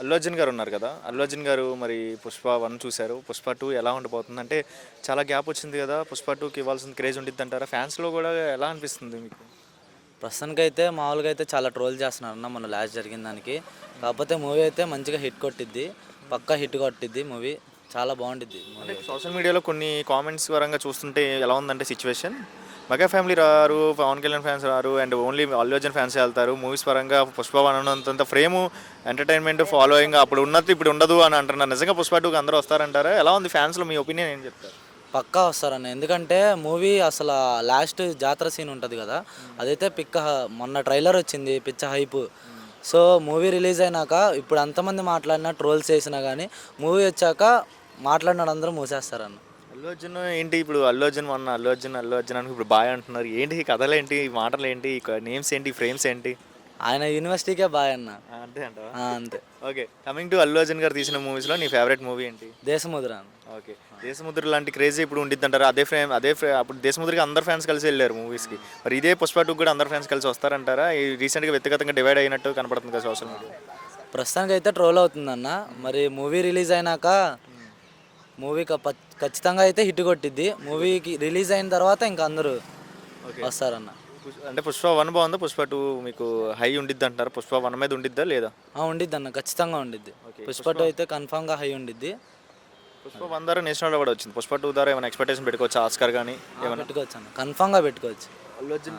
అల్లు అర్జున్ గారు ఉన్నారు కదా. అల్లు అర్జున్ గారు మరి పుష్ప వన్ చూశారు. పుష్ప టూ ఎలా ఉండిపోతుంది అంటే చాలా గ్యాప్ వచ్చింది కదా. పుష్ప టూకి ఇవ్వాల్సిన క్రేజ్ ఉండిద్ది అంటారా? ఫ్యాన్స్లో కూడా ఎలా అనిపిస్తుంది మీకు? ప్రస్తుతానికి అయితే మామూలుగా అయితే చాలా ట్రోల్ చేస్తున్నారు అన్న మొన్న లాస్ట్ జరిగిన దానికి. కాకపోతే మూవీ అయితే మంచిగా హిట్ కొట్టిద్ది. పక్కా హిట్ కొట్టిద్ది మూవీ. చాలా మూవీ సోషల్ మీడియాలో కొన్ని కామెంట్స్ పరంగా చూస్తుంటే ఎలా ఉందంటే సిచ్యువేషన్ మెగా ఫ్యామిలీ రారు పవన్ కళ్యాణ్ ఫ్యాన్స్ రారు and only Allu Arjun fans వెళ్తారు. మూవీస్ పరంగా పుష్ప వన్ ఉన్నంత ఫ్రేమ్ ఎంటర్టైన్మెంట్ ఫాలోయింగ్ అప్పుడు ఉన్నది ఇప్పుడు ఉండదు అని అంటున్నారు. నిజంగా పుష్ప టూకి అందరూ వస్తారంటారా? ఎలా ఉంది ఫ్యాన్స్లో మీ ఒపీనియన్ ఏం చెప్తారు? పక్కా వస్తారన్న. ఎందుకంటే మూవీ అసలు లాస్ట్ జాతర సీన్ ఉంటుంది కదా అదైతే పిక్క మొన్న ట్రైలర్ వచ్చింది పిచ్చ హైప్ సో మూవీ రిలీజ్ అయినాక ఇప్పుడు అంతమంది మాట్లాడినా ట్రోల్స్ చేసినా కానీ మూవీ వచ్చాక మాట్లాడిన అందరూ మూసేస్తారన్న. అల్లు అర్జున్ ఏంటి ఇప్పుడు అల్లు అర్జున్ మొన్న అల్లు అర్జున్ అల్లు అర్జున్ అని ఇప్పుడు బాగా అంటున్నారు. ఏంటి ఈ కథలు ఏంటి ఈ మాటలు ఏంటి నేమ్స్ ఏంటి ఫ్రేమ్స్ ఏంటి? ఆయన యూనివర్సిటీకే బాయ్ అన్న. అంతే అంటావా? ఆ, అంతే. Okay coming to Allu Arjun garu తీసిన మూవీస్లో నీ ఫేవరెట్ మూవీ ఏంటి? దేశముద్ర ఓకే దేశముద్ర లాంటి క్రేజీ ఇప్పుడు ఉండిద్ది అంటారు. అదే ఫ్రేమ్ అదే అప్పుడు దేశముద్రకి అందరు ఫ్యాన్స్ కలిసి వెళ్ళారు మూవీస్కి మరి ఇదే పుష్ప టూకి కూడా అందరు ఫ్యాన్స్ కలిసి వస్తారంటారా? ఈ రీసెంట్గా వ్యక్తిగతంగా డివైడ్ అయినట్టు కనపడుతుంది కదా సోషల్ మీడియా ప్రస్తుతానికి అయితే ట్రోల్ అవుతుందన్న. మరి మూవీ రిలీజ్ అయినాక మూవీ ఖచ్చితంగా అయితే హిట్ కొట్టిద్ది. మూవీకి రిలీజ్ అయిన తర్వాత ఇంకా అందరూ వస్తారన్న. అంటే పుష్ప వన్ బాగుందా? పుష్ప టూ మీకు హై ఉండిద్ది అంటారా పుష్ప వన్ మీద ఉండిద్దా లేదా? ఆ, ఉండిద్ది అన్న ఖచ్చితంగా ఉండిద్ది. పుష్ప టూ అయితే కన్ఫామ్గా హై ఉండిద్ది. పుష్ప వన్ ద్వారా నేషనల్ అవార్డు వచ్చింది. పుష్ప టూ ద్వారా ఏమైనా ఎక్స్పెక్టేషన్ పెట్టుకోవచ్చు? ఆస్కార్ కానీ ఏమైనా? పెట్టుకోవచ్చు అన్న. కన్ఫామ్గా పెట్టుకోవచ్చు. Allu Arjun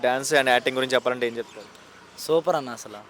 dance and acting గురించి చెప్పాలంటే ఏం చెప్తారు? సూపర్ అన్న అసలు.